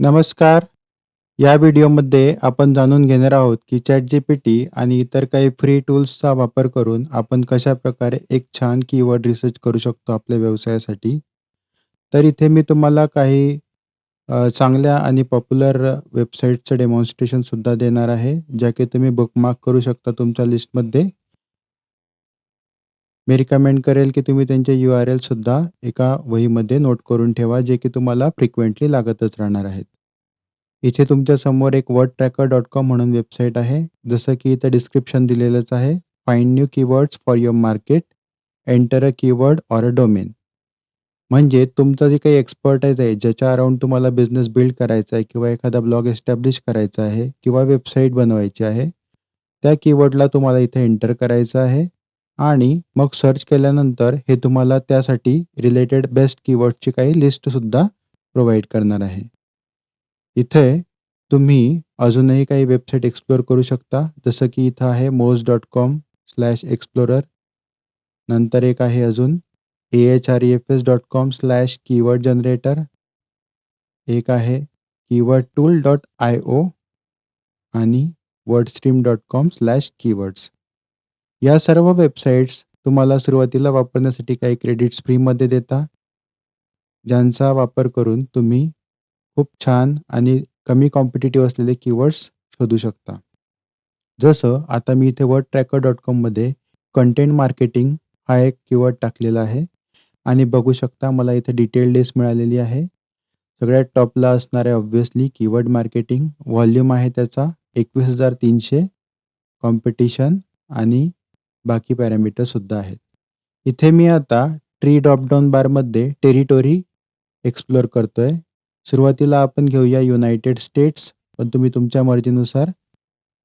नमस्कार. या व्हिडिओमध्ये आपण जाणून घेणार आहोत, की चॅट जी पी टी आणि इतर काही फ्री टूल्सचा वापर करून आपण कशाप्रकारे एक छान कीवर्ड रिसर्च करू शकतो आपल्या व्यवसायासाठी. तर इथे मी तुम्हाला काही चांगल्या आणि पॉप्युलर वेबसाईटचं डेमॉन्स्ट्रेशनसुद्धा देणार आहे, ज्या की तुम्ही बुकमार्क करू शकता तुमच्या लिस्टमध्ये. मी रिकमेंड करेल, की तुम्ही त्यांचे यू आर एलसुद्धा एका वहीमध्ये नोट करून ठेवा, जे की तुम्हाला फ्रिक्वेंटली लागतच राहणार आहेत. इथे तुमच्यासमोर एक वड ट्रॅकर डॉट कॉम म्हणून वेबसाईट आहे. जसं की इथं डिस्क्रिप्शन दिलेलंच आहे. Find new keywords for your market, enter a keyword or a domain. म्हणजे तुमचं जे काही एक्सपर्टाईज आहे, ज्याच्या अराउंड तुम्हाला बिझनेस बिल्ड करायचा आहे किंवा एखादा ब्लॉग एस्टॅब्लिश करायचा आहे किंवा वेबसाईट बनवायची आहे. त्या कीवर्डला तुम्हाला इथे एंटर करायचं आहे आणि मग सर्च केल्यानंतर हे तुम्हाला त्यासाठी रिलेटेड बेस्ट कीवर्डची काही लिस्टसुद्धा प्रोव्हाइड करणार आहे. इथे तुम्ही अजूनही काही वेबसाईट एक्सप्लोर करू शकता. जसं की इथं आहे मोज डॉट कॉम स्लॅश एक्सप्लोरर नंतर एक आहे अजून A H R F S dot com slash keyword generator एक आहे keyword tool dot I O आणि WordStream dot com slash keywords या सर्व वेबसाईट्स तुम्हाला सुरुवातीला वापरण्यासाठी काही क्रेडिट्स फ्रीमध्ये देता ज्यांचा वापर करून तुम्ही खूप छान आणि कमी कॉम्पिटेटिव्ह असलेले कीवर्ड्स शोधू शकता. जसं आता मी इथे wordtracker.comमध्ये कंटेंट मार्केटिंग हा एक कीवर्ड टाकलेला आहे आणि बघू शकता मला इथे डिटेल लिस्ट मिळालेली आहे. सगळ्यात टॉपला असणारे ऑब्व्हियसली कीवर्ड मार्केटिंग. व्हॉल्यूम आहे त्याचा 21,300 कॉम्पिटिशन आणि बाकी पॅरामीटरसुद्धा आहेत. इथे मी आता ट्री ड्रॉपडाऊन बारमध्ये टेरिटोरी एक्सप्लोर करतोय. सुरुवातीला आपण घेऊया युनायटेड स्टेट्स, पण तुम्ही तुमच्या मर्जीनुसार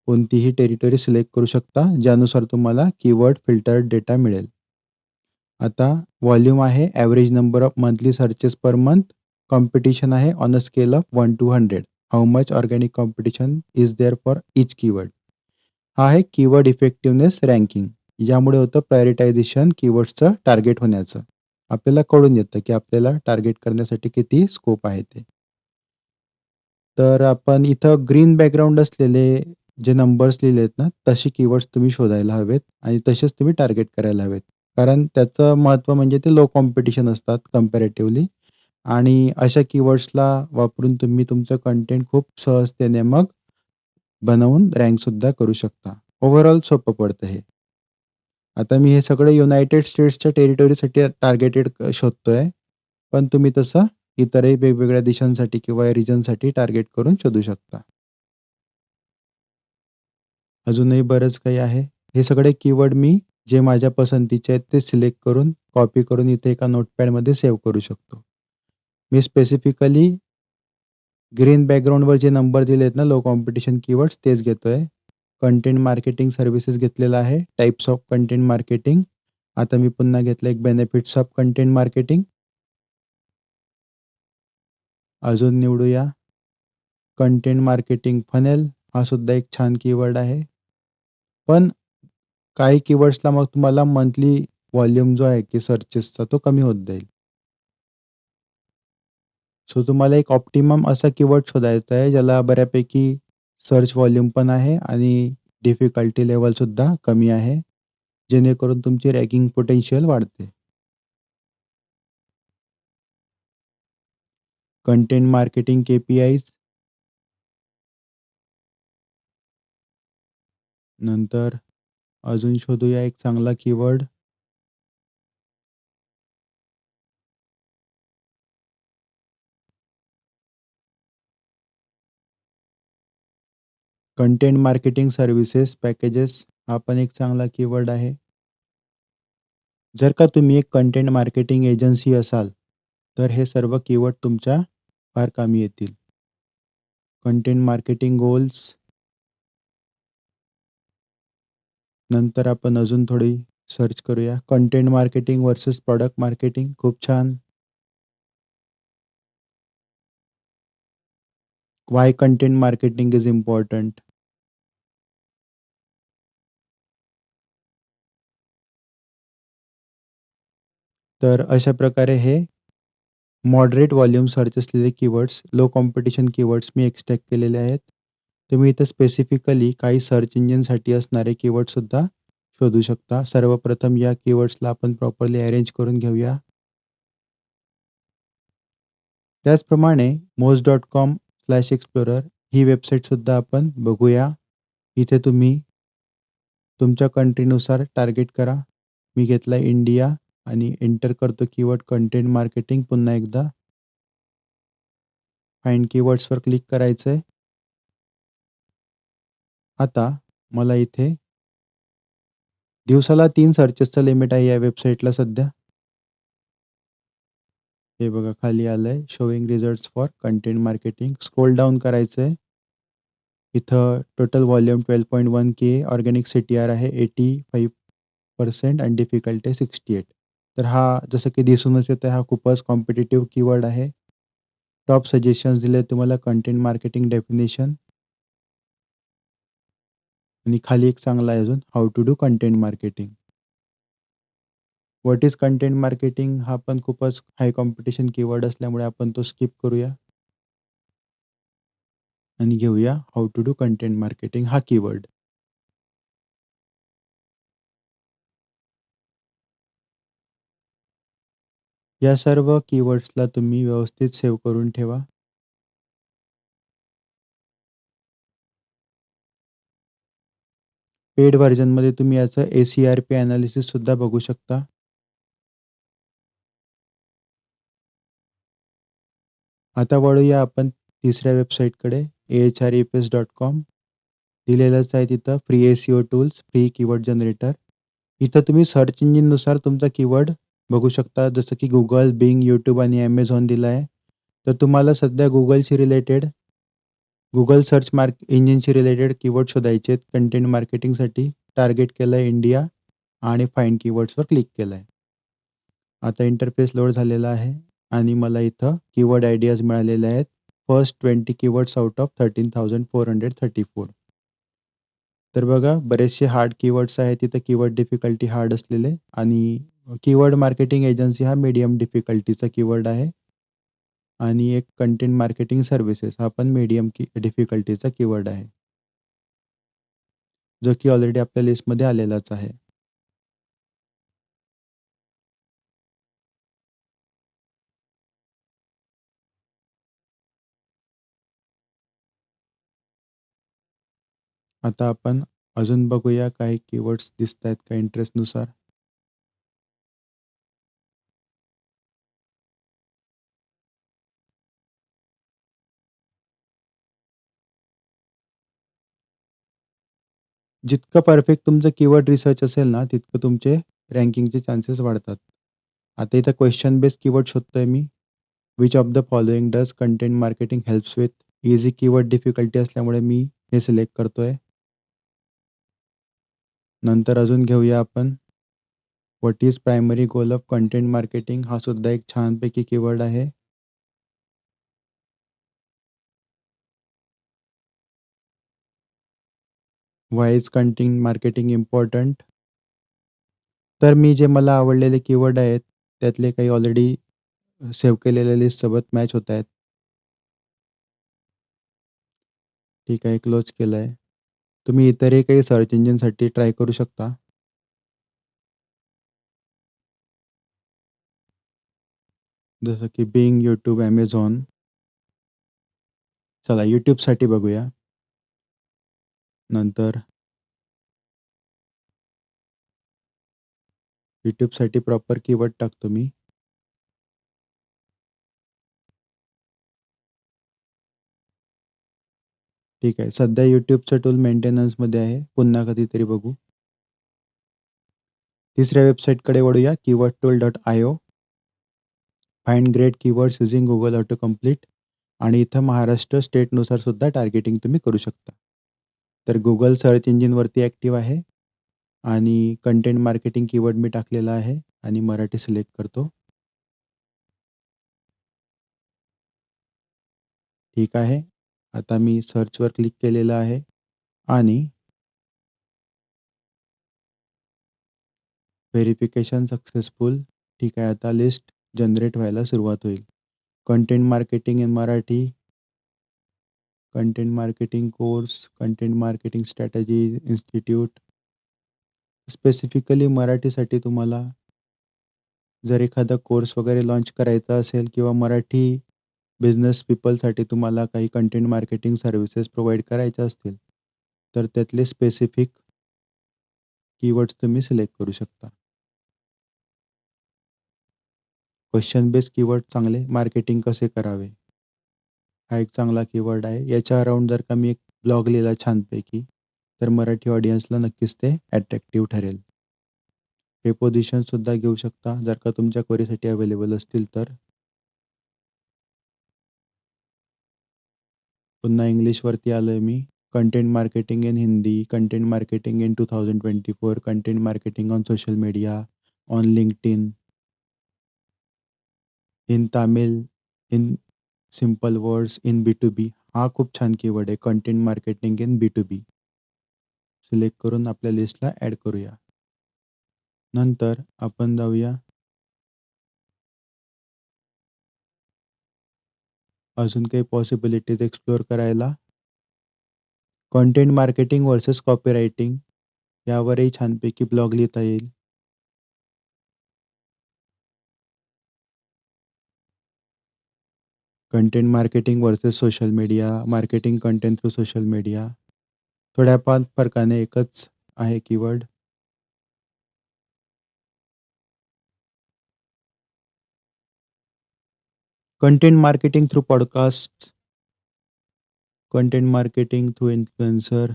कोणतीही टेरिटोरी सिलेक्ट करू शकता, ज्यानुसार तुम्हाला कीवर्ड फिल्टर्ड डेटा मिळेल. आता व्हॉल्यूम आहे average number of monthly searches per month. Competition आहे on a scale of one to 100. How much organic competition is there for each keyword. हा आहे कीवर्ड इफेक्टिव्हनेस रँकिंग. यामुळे होतं प्रायोरिटायझेशन कीवर्ड्सचं टार्गेट होण्याचं. आपल्याला कळून येतं, की आपल्याला टार्गेट करण्यासाठी किती स्कोप आहे ते. तर आपण इथं ग्रीन बॅकग्राऊंड असलेले जे नंबर्स लिहिले आहेत ना, तसे कीवर्ड्स तुम्ही शोधायला हवेत आणि तसेच तुम्ही टार्गेट करायला हवेत. कारण त्याचं महत्त्व म्हणजे ते लो कॉम्पिटिशन असतात कंपॅरेटिव्हली आणि अशा कीवर्ड्सला वापरून तुम्ही तुमचं कंटेंट खूप सहजतेने मग बनवून रँकसुद्धा करू शकता. ओव्हरऑल सोपं पडतं हे. आता मी हे सगळं युनायटेड स्टेट्सच्या टेरिटोरीसाठी टार्गेटेड शोधतोय. पण तुम्ही तसं इतरही वेगवेगळ्या देशांसाठी किंवा रिजनसाठी टार्गेट करून शोधू शकता. अजूनही बरंच काही आहे. हे सगळे कीवर्ड मी जे माझ्या पसंतीचे आहेत ते सिलेक्ट करून, कॉपी करून इथे एका नोटपॅडमध्ये सेव्ह करू शकतो. मी स्पेसिफिकली ग्रीन बॅकग्राऊंडवर जे नंबर दिले आहेत ना लो कॉम्पिटिशन कीवर्ड्स तेच घेतोय. कंटेंट मार्केटिंग सर्व्हिसेस घेतलेला आहे. Types of content marketing. आता मी पुन्हा घेतलं एक बेनिफिट्स ऑफ कंटेंट मार्केटिंग. अजून निवडूया. कंटेंट मार्केटिंग फनेल हा सुद्धा एक छान कीवर्ड आहे. पण काही कीवर्ड्सला मग तुम्हाला मंथली व्हॉल्यूम जो आहे की सर्चेसचा तो कमी होत जाईल. सो तुम्हाला एक ऑप्टिमम असा कीवर्ड शोधायचा आहे, ज्याला बऱ्यापैकी सर्च व्हॉल्यूम पण आहे आणि डिफिकल्टी लेव्हलसुद्धा कमी आहे. जेणेकरून तुमची रँकिंग पोटेन्शियल वाढते. Content marketing KPIs. नंतर अजून शोधूया एक चांगला keyword. Content marketing services packages हा पण एक चांगला कीवर्ड आहे. जर का तुम्ही एक कंटेंट मार्केटिंग एजन्सी असाल, तर हे सर्व कीवर्ड तुमच्या फार कामी येतील. Content marketing goals. नंतर आपण अजून थोडी सर्च करूया. Content marketing versus product marketing खूप छान. Why content marketing is important तर अशा प्रकारे हे मॉडरेट व्हॉल्यूम सर्च असलेले कीवर्ड्स, लो कॉम्पिटिशन कीवर्ड्स मी एक्स्ट्रॅक्ट केलेले आहेत. तुम्ही इथं स्पेसिफिकली काही सर्च इंजिनसाठी असणारे कीवर्डसुद्धा शोधू शकता. सर्वप्रथम या कीवर्ड्सला आपण प्रॉपरली अरेंज करून घेऊया. त्याचप्रमाणे Moz dot com slash explorer ही वेबसाईटसुद्धा आपण बघूया. इथे तुम्ही तुमच्या कंट्रीनुसार टार्गेट करा. मी घेतला इंडिया आणि एंटर करतो कीवर्ड कंटेंट मार्केटिंग पुन्हा एकदा. फाइंड कीवर्ड्सवर क्लिक करायचंय. आता मला इथे दिवसाला तीन सर्चेसचं लिमिट आहे या वेबसाईटला सध्या. हे बघा, खाली आलंय showing results for content marketing. Scroll down करायचंय. इथं total volume 12.1 K organic CTR आहे 85% आणि डिफिकल्टी आहे 68. तर हा जसं की दिसूनच येतं हा खूपच कॉम्पिटेटिव्ह कीवर्ड आहे. टॉप सजेशन्स दिले तुम्हाला कंटेंट मार्केटिंग डेफिनेशन आणि खाली एक चांगला आहे अजून how to do content marketing. What is content marketing हा पण खूपच हाय कॉम्पिटिशन कीवर्ड असल्यामुळे आपण तो स्किप करूया. आणि घेऊया how to do content marketing हा कीवर्ड. या सर्व कीवर्ड्सला तुम्ही व्यवस्थित सेव्ह करून ठेवा. पेड व्हर्जनमध्ये तुम्ही याचं ए-सी-आर-पी एनालिसिससुद्धा बघू शकता. आता वळूया आपण तिसऱ्या वेबसाईटकडे ahrefs.com दिलेलंच आहे तिथं free A C O tools, free keyword generator. इथं तुम्ही सर्च इंजिननुसार तुमचा कीवर्ड बघू शकता. जसं की Google, Bing, YouTube आणि Amazon दिलं आहे. तर तुम्हाला सध्या Googleशी रिलेटेड Google सर्च मार्क इंजिनशी रिलेटेड कीवर्ड शोधायचे आहेत कंटेंट मार्केटिंगसाठी. टार्गेट केलं आहे इंडिया आणि फाईन कीवर्ड्सवर क्लिक केलं आहे आता इंटरफेस लोड झालेला आहे आणि मला इथं कीवर्ड आयडियाज मिळालेले आहेत. First 20 keywords out of 13,434. तर बघा बरेचसे हार्ड कीवर्ड्स आहेत तिथं कीवर्ड डिफिकल्टी हार्ड असलेले आणि कीवर्ड मार्केटिंग एजन्सी हा मीडियम डिफिकल्टीचा कीवर्ड आहे. आणि एक कंटेंट मार्केटिंग सर्व्हिसेस हा पण मीडियम की डिफिकल्टीचा कीवर्ड आहे. जो की ऑलरेडी आपल्या लिस्टमध्ये आलेलाच आहे. आता आपण अजून बघूया काही कीवर्ड्स दिसतायत का इंटरेस्टनुसार. जितकं परफेक्ट तुमचं कीवर्ड रिसर्च असेल ना, तितकं तुमचे रँकिंगचे चान्सेस वाढतात. आता इथं क्वेशन बेस्ड कीवर्ड शोधतोय मी. Which of the following does content marketing helps with? Easy keyword difficulty असल्यामुळे मी हे सिलेक्ट करतोय. नंतर अजून घेऊया आपण what is primary goal of content marketing हा सुद्धा एक छानपैकी कीवर्ड आहे. Why is content marketing important? तर मी जे मला आवडलेले कीवर्ड आहेत, त्यातले काही ऑलरेडी सेव्ह केलेल्या लिस्टसोबत मॅच होतायत. ठीक आहे, क्लोज केलंय. तुम्ही इतरही काही सर्च इंजिनसाठी ट्राय करू शकता. जसं की Bing, यूट्यूब Amazon. चला YouTubeसाठी बघूया. नंतर यूट्यूबसाठी प्रॉपर कीवर्ड टाकतो मी. ठीक आहे. सध्या YouTubeचं टूल मेंटेनन्समध्ये आहे. पुन्हा कधीतरी बघू. तिसऱ्या वेबसाईटकडे वळूया keyword tool dot keywordtool.io. Find great keywords using Google autocomplete आणि इथं महाराष्ट्र स्टेटनुसार सुद्धा टार्गेटिंग तुम्ही करू शकता. तर Google सर्च इंजिनवरती ॲक्टिव्ह आहे आणि कंटेंट मार्केटिंग कीवर्ड मी टाकलेला आहे आणि मराठी सिलेक्ट करतो. ठीक आहे. आता मी सर्चवर क्लिक केलेलं आहे आणि व्हेरिफिकेशन सक्सेसफुल. ठीक आहे. आता लिस्ट जनरेट व्हायला सुरुवात होईल. Content marketing in Marathi content marketing course content marketing strategy institute specifically मराठीसाठी तुम्हाला जर एखादा कोर्स वगैरे लॉन्च करायचा असेल किंवा मराठी बिझनेस पीपलसाठी तुम्हाला काही कंटेंट मार्केटिंग सर्व्हिसेस प्रोव्हाइड करायच्या असतील तर त्यातले स्पेसिफिक कीवर्ड्स तुम्ही सिलेक्ट करू शकता. क्वेश्चन बेस्ड कीवर्ड चांगले मार्केटिंग कसे करावे? हा एक चांगला कीवर्ड आहे. याच्या अराउंड जर का मी एक ब्लॉग लिहिला छानपैकी तर मराठी ऑडियन्सला नक्कीच ते अट्रॅक्टिव्ह ठरेल. प्रिपोझिशनसुद्धा घेऊ शकता जर का तुमच्या क्वेरीसाठी अवेलेबल असतील तर. पुन्हा इंग्लिशवरती आलो आहे मी. Content marketing in Hindi content marketing in two thousand twenty four content marketing on social media on LinkedIn Tamil in simple words in B to B हा खूप छान कीवर्ड आहे. Content marketing in B to B select करून आपल्या लिस्टला add करूया. नंतर आपण जाऊया. अजून काही पॉसिबिलिटीज एक्सप्लोअर करायला. Content marketing versus copywriting यावरही छानपैकी ब्लॉग लिहिता येईल. Content marketing versus social media marketing content through social media थोड्याफार फरकाने एकच आहे keyword content marketing through podcast content marketing through influencer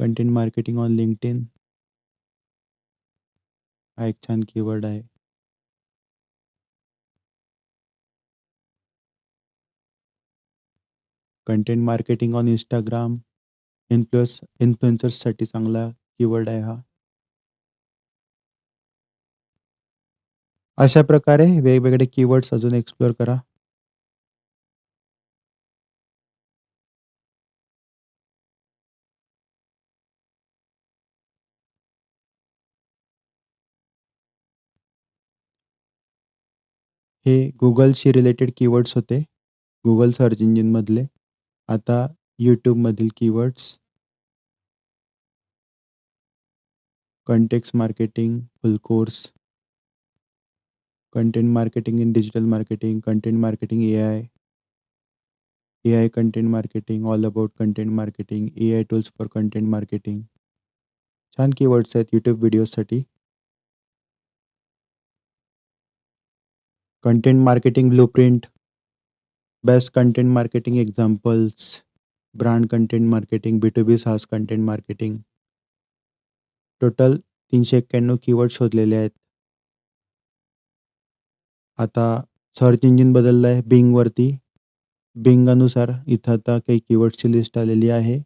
content marketing on LinkedIn हा एक छान कीवर्ड आहे. Content marketing on Instagram influence इन्फ्लुएन्सर्ससाठी चांगला कीवर्ड आहे हा अशा प्रकारे वेगवेगळे कीवर्ड्स अजून एक्सप्लोर करा. हे गुगलशी रिलेटेड कीवर्ड्स होते. गुगल सर्च इंजिनमधले. आता यूटूबमधील keywords content marketing full course content marketing in digital marketing content marketing A I A I content marketing all about content marketing A I tools for content marketing छान keywords आहेत YouTube व्हिडिओजसाठी content marketing blueprint best content marketing examples brand content marketing B to B SaaS content marketing total तीनशे एक्क्याण्णव keyword शोधलेले आहेत आता search engine बदललं आहे बिंगवरती. Bing इथं आता काही कीवर्ड्सची लिस्ट आलेली आहे.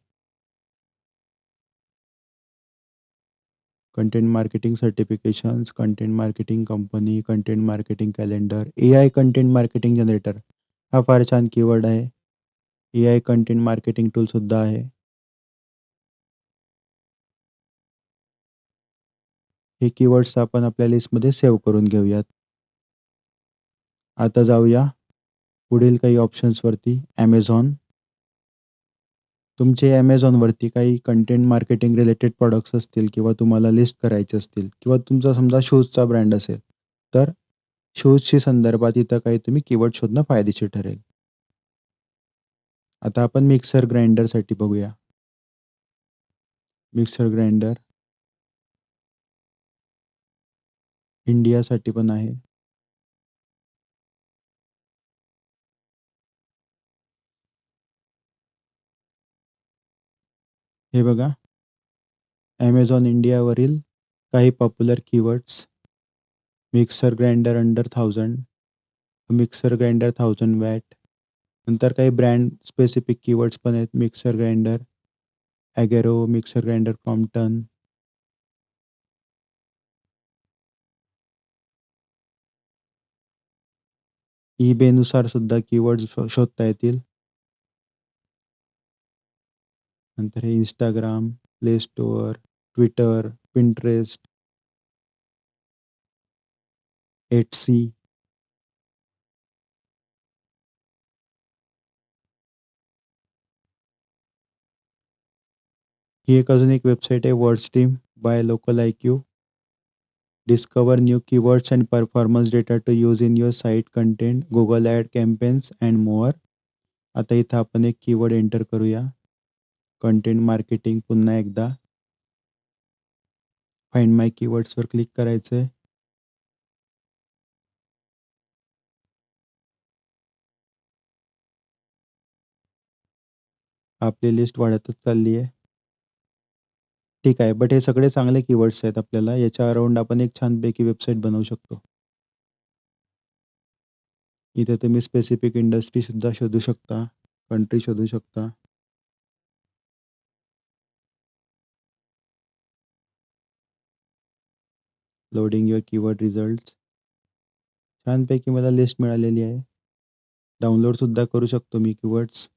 Content marketing certifications, content marketing company, content marketing calendar, AI content marketing generator हा फार छान कीवर्ड आहे. ए-आय कंटेंट मार्केटिंग टूलसुद्धा आहे. हे कीवर्ड्स आपण आपल्या लिस्टमध्ये सेव्ह करून घेऊयात. आता जाऊया पुढील काही ऑप्शन्सवरती. ॲमेझॉन. तुमचे ॲमेझॉनवरती काही कंटेंट मार्केटिंग रिलेटेड प्रॉडक्ट्स असतील किंवा तुम्हाला लिस्ट करायचे असतील किंवा तुमचा समजा शूजचा ब्रँड असेल, तर शूजशी संदर्भात इथं काही तुम्ही कीवर्ड शोधणं फायदेशीर ठरेल. आता आपण मिक्सर ग्राइंडरसाठी बघूया. Mixer grinder. इंडियासाठी पण आहे. हे बघा. ॲमेझॉन इंडियावरील काही popular keywords. Mixer grinder under 1000, mixer grinder 1000 watt. नंतर काही ब्रँड स्पेसिफिक कीवर्ड्स पण आहेत. Mixer grinder, Agaro, mixer grinder Crompton. ईबेनुसार सुद्धा कीवर्ड्स शोधता येतील. नंतर हे Instagram, play store, Twitter, etc. ही एक अजून एक वेबसाईट आहे WordStream by LocaliQ. Discover new keywords and performance data to use in your site content Google ad campaigns and more आता इथं आपण एक कीवर्ड एंटर करूया. कंटेंट मार्केटिंग पुन्हा एकदा. फाईंड माय कीवर्ड्सवर क्लिक करायचं आहे आपली लिस्ट वाढतच चालली आहे. ठीक आहे. बट हे सगळे चांगले कीवर्ड्स आहेत आपल्याला. याच्या अराउंड आपण एक छानपैकी वेबसाईट बनवू शकतो. इथे तुम्ही स्पेसिफिक इंडस्ट्रीसुद्धा शोधू शकता, कंट्री शोधू शकता. Loading your keyword results. छानपैकी मला लिस्ट मिळालेली आहे. डाउनलोडसुद्धा करू शकतो मी कीवर्ड्स.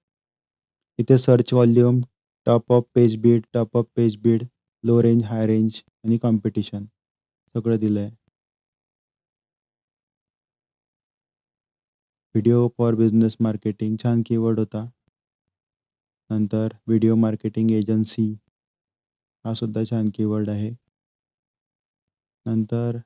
इथे search volume, top of page bid top of page bid low range, high range आणि कॉम्पिटिशन सगळं दिलंय. व्हिडिओ फॉर बिझनेस मार्केटिंग छान कीवर्ड होता. नंतर व्हिडिओ मार्केटिंग एजन्सी हा सुद्धा छान कीवर्ड आहे. नंतर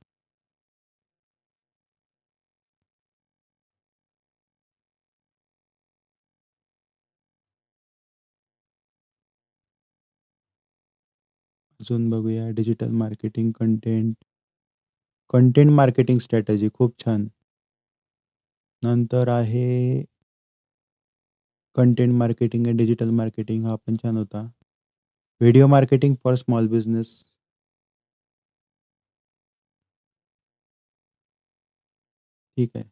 अजून बघूया digital marketing content. Content marketing strategy खूप छान. नंतर आहे कंटेंट मार्केटिंग आणि डिजिटल मार्केटिंग हा पण छान होता. Video marketing for small business. ठीक आहे.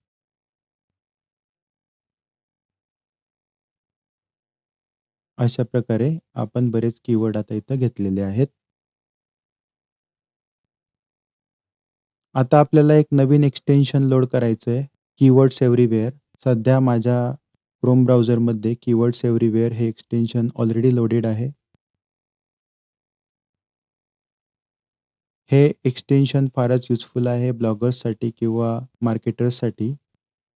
अशा प्रकारे आपण बरेच कीवर्ड आता इथं घेतलेले आहेत. आता आपल्याला एक नवीन एक्सटेन्शन लोड करायचं आहे कीवर्ड्स एव्हरीवेअर. सध्या माझ्या क्रोम ब्राउझरमध्ये कीवर्ड्स एव्हरीवेअर हे एक्सटेन्शन ऑलरेडी लोडेड आहे. हे एक्सटेन्शन फारच युजफुल आहे ब्लॉगर्ससाठी किंवा मार्केटर्ससाठी.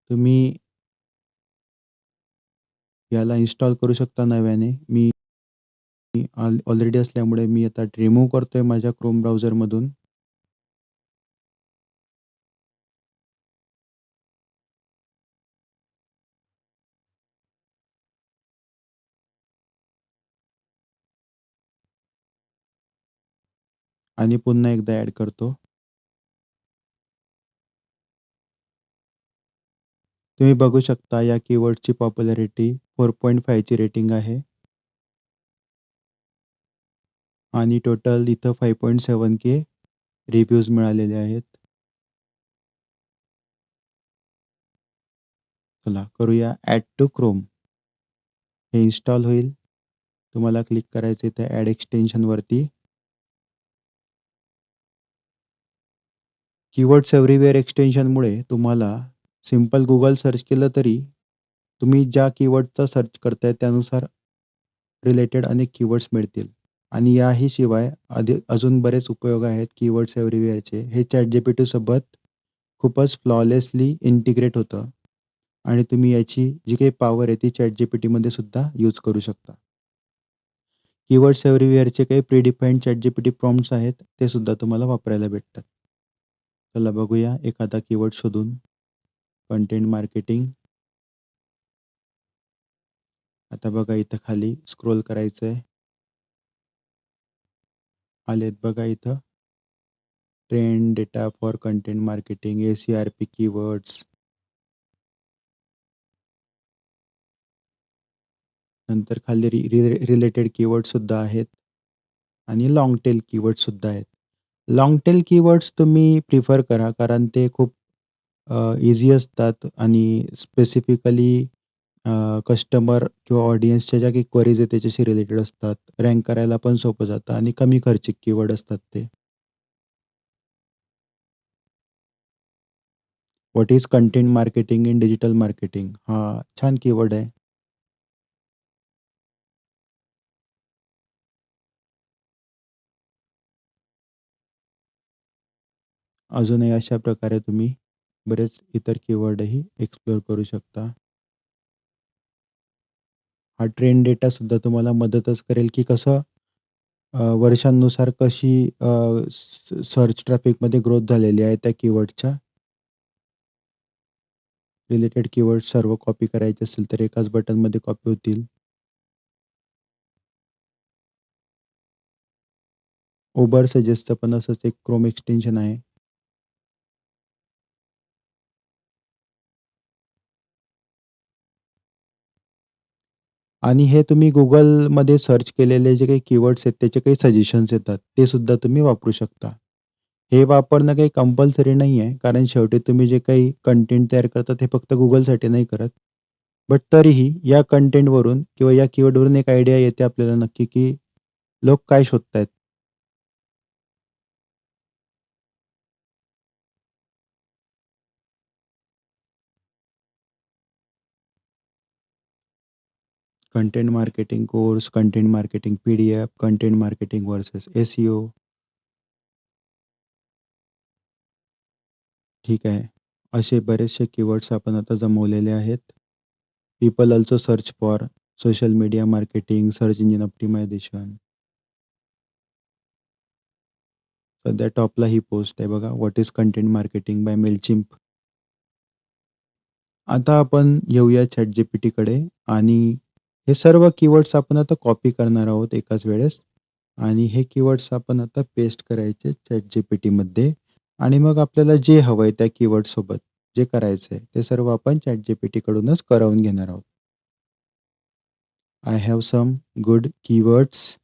तुम्ही याला इन्स्टॉल करू शकता नव्याने. मी ऑलरेडी असल्यामुळे मी आता रिमूव्ह आहे माझ्या क्रोम ब्राउझरमधून. आणि पुन्हा एकदा ॲड करतो. तुम्ही बघू शकता या कीवर्डची पॉप्युलॅरिटी 4.5 ची रेटिंग आहे. आणि टोटल इथं 5.7 के रिव्ह्यूज मिळालेले आहेत. चला करूया ॲड टू क्रोम. हे इन्स्टॉल होईल. तुम्हाला क्लिक करायचं इथे ॲड एक्सटेन्शनवरती. कीवर्ड्स एव्हरीवेअर एक्सटेन्शनमुळे तुम्हाला सिंपल गुगल सर्च केलं तरी तुम्ही ज्या कीवर्डचा सर्च करताय त्यानुसार रिलेटेड अनेक कीवर्ड्स मिळतील. आणि याही शिवाय अधिक अजून बरेच उपयोग आहेत कीवर्ड्स एव्हरीवेअरचे. हे ChatGPTसोबत खूपच फ्लॉलेसली इंटिग्रेट होतं. आणि तुम्ही याची जी काही पॉवर आहे ती चॅट जेपीटीमध्ये सुद्धा यूज करू शकता. कीवर्ड्स एव्हरीवेअरचे काही जी पी टी प्रॉम्प्ट्स आहेत, ते सुद्धा तुम्हाला वापरायला भेटतात. चला बघूया एखादा कीवर्ड शोधून. Content marketing. आता बघा इथं खाली स्क्रोल करायचं आहे आलेत बघा इथं. Trend data for content marketing, ACRP keywords. नंतर खाली रि रि रिलेटेड कीवर्डसुद्धा आहेत. आणि लाँग टेल कीवर्डसुद्धा आहेत. लाँग टेल कीवर्ड्स तुम्ही प्रिफर करा कारण ते खूप अ, ईझी असतात आणि स्पेसिफिकली अ, कस्टमर किंवा ऑडियन्सच्या ज्या काही क्वेरीज आहेत त्याच्याशी रिलेटेड असतात. रँक करायला पण सोपं जातं आणि कमी खर्चिक कीवर्ड असतात ते. What is content marketing in digital marketing? हां, छान कीवर्ड आहे. अजूनही अशा प्रकारे तुम्ही बरेच इतर कीवर्डही एक्सप्लोर करू शकता. हा ट्रेंड डेटासुद्धा तुम्हाला मदतच करेल की कसं वर्षांनुसार कशी सर्च ट्रॅफिकमध्ये ग्रोथ झालेली आहे त्या कीवर्डच्या रिलेटेड कीवर्ड सर्व कॉपी करायचे असेल तर एकाच बटनमध्ये कॉपी होतील. उबर सजेस्टचं पण असंच एक क्रोम एक्सटेन्शन आहे. आणि हे तुम्ही Googleमध्ये सर्च केलेले जे काही कीवर्ड्स आहेत त्याचे काही सजेशन्स येतात, ते सुद्धा तुम्ही वापरू शकता. हे वापरणं काही कंपल्सरी नाही आहे. कारण शेवटी तुम्ही जे काही कंटेंट तयार करता ते फक्त Googleसाठी नाही करत. बट तरीही या कंटेंटवरून किंवा या कीवर्डवरून एक आयडिया येते आपल्याला नक्की, की लोक काय शोधतायत. Content marketing course, content marketing PDF, content marketing versus SEO. ठीक आहे. असे बरेचसे कीवर्ड्स आपण आता जमवलेले आहेत. People also search for social media marketing, search engine optimisation. सध्या टॉपला ही पोस्ट आहे बघा. What is content marketing by Mailchimp आता आपण येऊया चॅट जीपीटीकडे आणि हे सर्व कीवर्ड्स आपण आता कॉपी करणार आहोत एकाच वेळेस आणि हे कीवर्ड्स आपण आता पेस्ट करायचे चॅट जी पी टीमध्ये आणि मग आपल्याला जे हवंय त्या कीवर्डसोबत जे करायचंय ते सर्व आपण ChatGPTकडूनच करवून घेणार आहोत. I have some good keywords.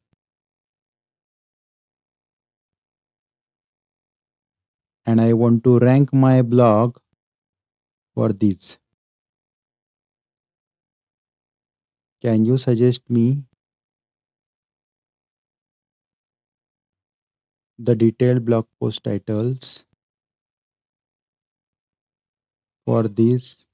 And I want to rank my blog for these Can you suggest me the detailed blog post titles for this?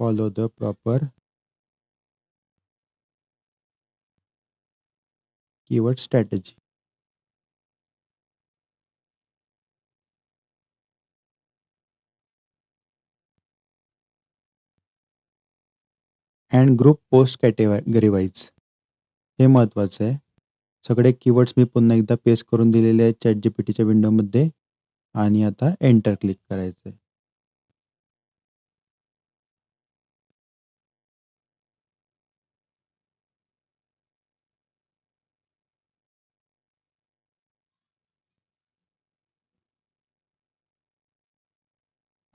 follow the proper keyword strategy and group post category wise. हे महत्त्वाचं आहे. सगळे keywords मी पुन्हा एकदा paste करून दिलेले आहेत chat G P टीच्या विंडोमध्ये आणि आता एंटर क्लिक करायचं आहे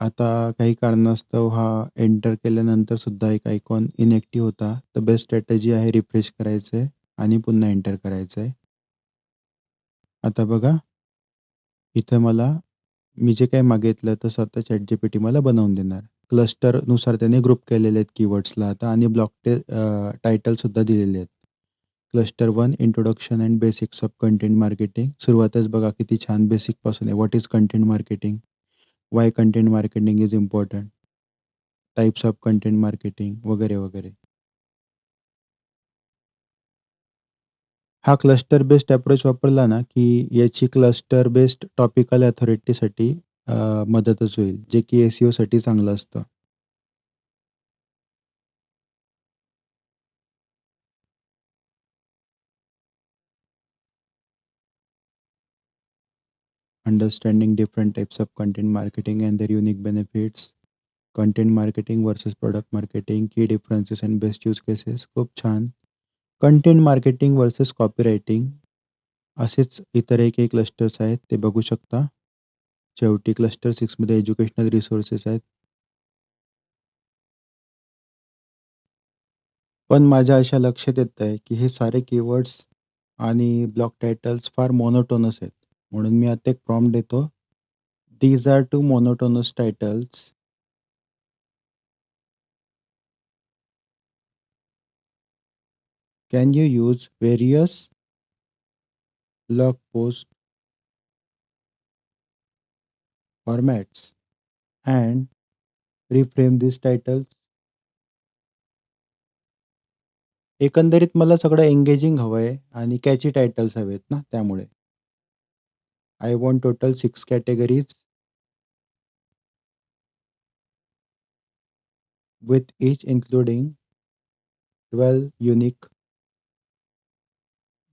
आता काही कारणास्तव हा एंटर केल्यानंतर सुद्धा एक आयकॉन इनएक्टिव्ह होता. तर बेस्ट स्ट्रॅटेजी आहे रिफ्रेश करायचंय आणि पुन्हा एंटर करायचं आहे आता बघा. इथं मला मी जे काही मागितलं तसं आता ChatGPT मला बनवून देणार. क्लस्टरनुसार त्याने ग्रुप केलेले आहेत कीवर्ड्सला आता आणि ब्लॉक टे अ, टायटलसुद्धा दिलेले आहेत. Cluster 1 introduction and basics of content marketing. सुरुवातच बघा किती छान बेसिकपासून आहे. What is content marketing? Why content marketing is important types of content marketing वगैरे, वगैरे. हा क्लस्टर बेस्ड अप्रोच वापरला ना, की याची क्लस्टर बेस्ड टॉपिकल अथॉरिटीसाठी मदतच होईल, जे की एससाठी चांगलं असतं. Understanding different types of content marketing and their unique benefits. Content marketing versus product marketing. Key differences and best use cases. खूप छान. Content marketing versus copywriting. असेच इतर एक-एक क्लस्टर्स आहेत ते बघू शकता. शेवटी क्लस्टर सिक्समध्ये एज्युकेशनल रिसोर्सेस आहेत. पण माझ्या अशा लक्षात येतंय, की हे सारे कीवर्ड्स आणि ब्लॉक टायटल्स फार मोनोटोनस आहेत. म्हणून मी आता एक प्रॉम्प्ट देतो. "These are too monotonous titles" "can you use various" "blog post" "formats and reframe these titles?" एकंदरीत मला सगळं एंगेजिंग आहे आणि कॅची टायटल्स हवेत ना त्यामुळे. I want total 6 categories. with each including 12 unique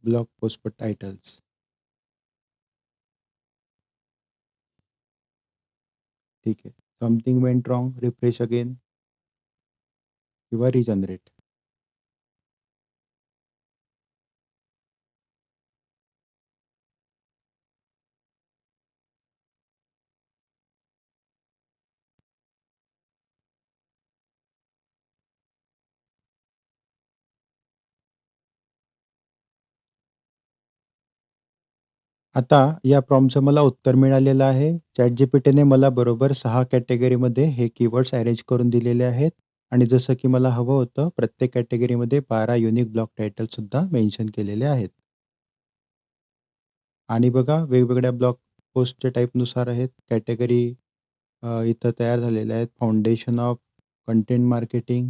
blog post titles. ठीक आहे. Something went wrong, refresh again किंवा रिजनरेट. आता या प्रॉम्प्टचं मला उत्तर मिळालेलं आहे. ChatGPTने मला बरोबर 6 कॅटेगरीमध्ये हे कीवर्ड्स अरेंज करून दिलेले आहेत आणि जसं की मला हवं होतं प्रत्येक कॅटेगरीमध्ये 12 युनिक ब्लॉक टायटलसुद्धा मेन्शन केलेले आहेत. आणि बघा वेगवेगळ्या ब्लॉग पोस्टच्या टाईपनुसार आहेत. कॅटेगरी अ, इथं तयार झालेल्या आहेत. फाउंडेशन ऑफ कंटेंट मार्केटिंग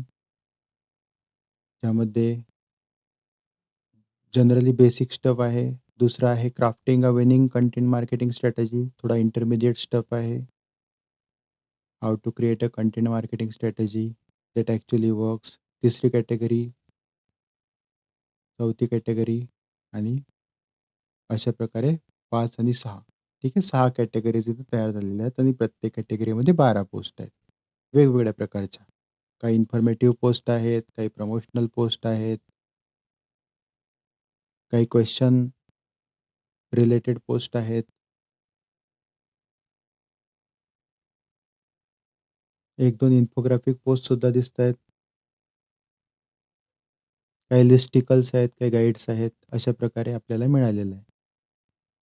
त्यामध्ये जनरली बेसिक स्टफ आहे. दुसरं आहे crafting a winning content marketing strategy थोडा इंटरमिडिएट स्टफ आहे. How to create a content marketing strategy that actually works. तिसरी कॅटेगरी चौथी कॅटेगरी आणि अशा प्रकारे पाच आणि सहा ठीक आहे. सहा कॅटेगरीज इथे तयार झालेल्या आहेत आणि प्रत्येक कॅटेगरीमध्ये 12 पोस्ट आहेत. वेगवेगळ्या प्रकारच्या. काही इन्फॉर्मेटिव्ह पोस्ट आहेत, काही प्रमोशनल पोस्ट आहेत. काही क्वेश्चन रिलेटेड पोस्ट आहेत. 1-2 इन्फोग्राफिक पोस्टसुद्धा दिसतायेत काही लिस्टिकल्स आहेत, काही गाईड्स आहेत. अशा प्रकारे आपल्याला मिळालेलं आहे.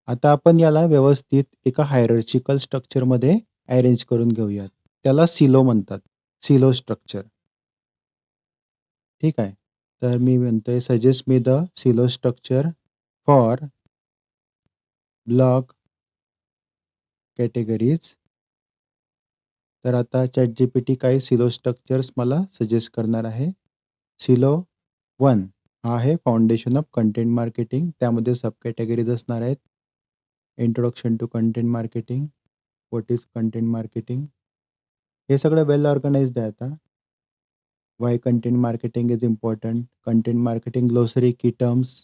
आता आपण याला व्यवस्थित एका हायरार्चिकल स्ट्रक्चरमध्ये अरेंज करून घेऊयात. त्याला सिलो म्हणतात. Silo structure. ठीक आहे. तर मी म्हणतोय suggest me the silo structure for blog categories. तर आता चॅट जी पी टी काही सिलो स्ट्रक्चर्स मला सजेस्ट करणार आहे. सिलो वन हा आहे फाउंडेशन ऑफ कंटेंट मार्केटिंग. त्यामध्ये सब कॅटेगरीज असणार आहेत. Introduction to content marketing, what is content marketing. हे सगळं वेल ऑर्गनाइज्ड आहे आता. Why content marketing is important content marketing glossary key terms,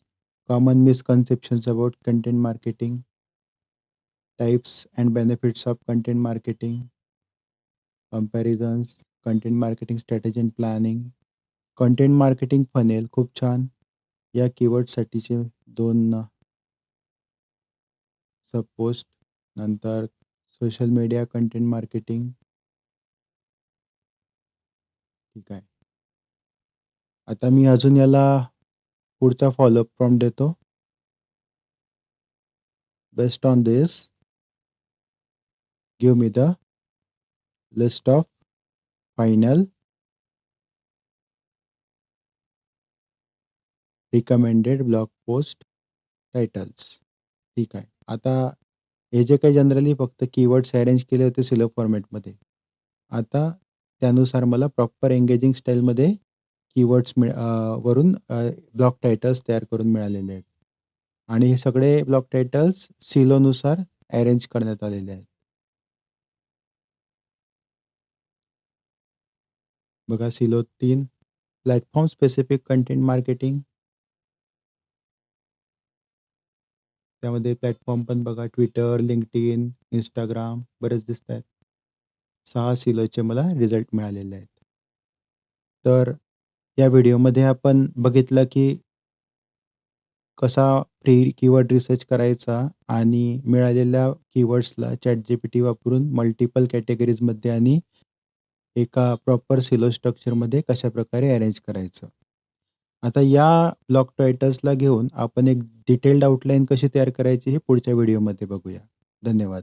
common misconceptions about content marketing, types and benefits of content marketing, comparisons, content marketing strategy and planning, content marketing funnel खूप छान. या कीवर्डसाठीचे दोन sub post. नंतर social media content marketing. ठीक आहे. आता मी अजून याला पुढचा फॉलोअप प्रॉम्प्ट देतो. Best on this give me the list of final recommended blog post titles. ठीक आहे. आता हे जे काही जनरली फक्त कीवर्ड्स अरेंज केले होते सिलो फॉर्मॅटमध्ये. आता त्यानुसार मला प्रॉपर एंगेजिंग स्टाईलमध्ये कीवर्ड्स मिळ वरून ब्लॉक ब्लॉग टायटल्स तयार करून मिळालेले आहेत. आणि हे सगळे ब्लॉग टायटल्स सिलोनुसार अरेंज करण्यात आलेले आहेत. बघा सिलो तीन प्लॅटफॉर्म स्पेसिफिक कंटेंट मार्केटिंग. त्यामध्ये प्लॅटफॉर्म पण बघा ट्विटर लिंक्डइन इंस्टाग्राम बरेच दिसतायत. सहा सिलोचे मला रिझल्ट मिळालेले आहेत. तर या व्हिडिओमध्ये आपण बघितलं की कसा फ्री कीवर्ड रिसर्च करायचा आणि मिळालेल्या कीवर्ड्सला ChatGPT वापरून मल्टिपल कॅटेगरीजमध्ये आणि एका प्रॉपर सिलो स्ट्रक्चरमध्ये कशाप्रकारे अरेंज करायचं. आता या ब्लॉक टायटल्सला घेऊन आपण एक डिटेल्ड आउटलाईन कशी तयार करायची हे पुढच्या व्हिडिओमध्ये बघूया. धन्यवाद.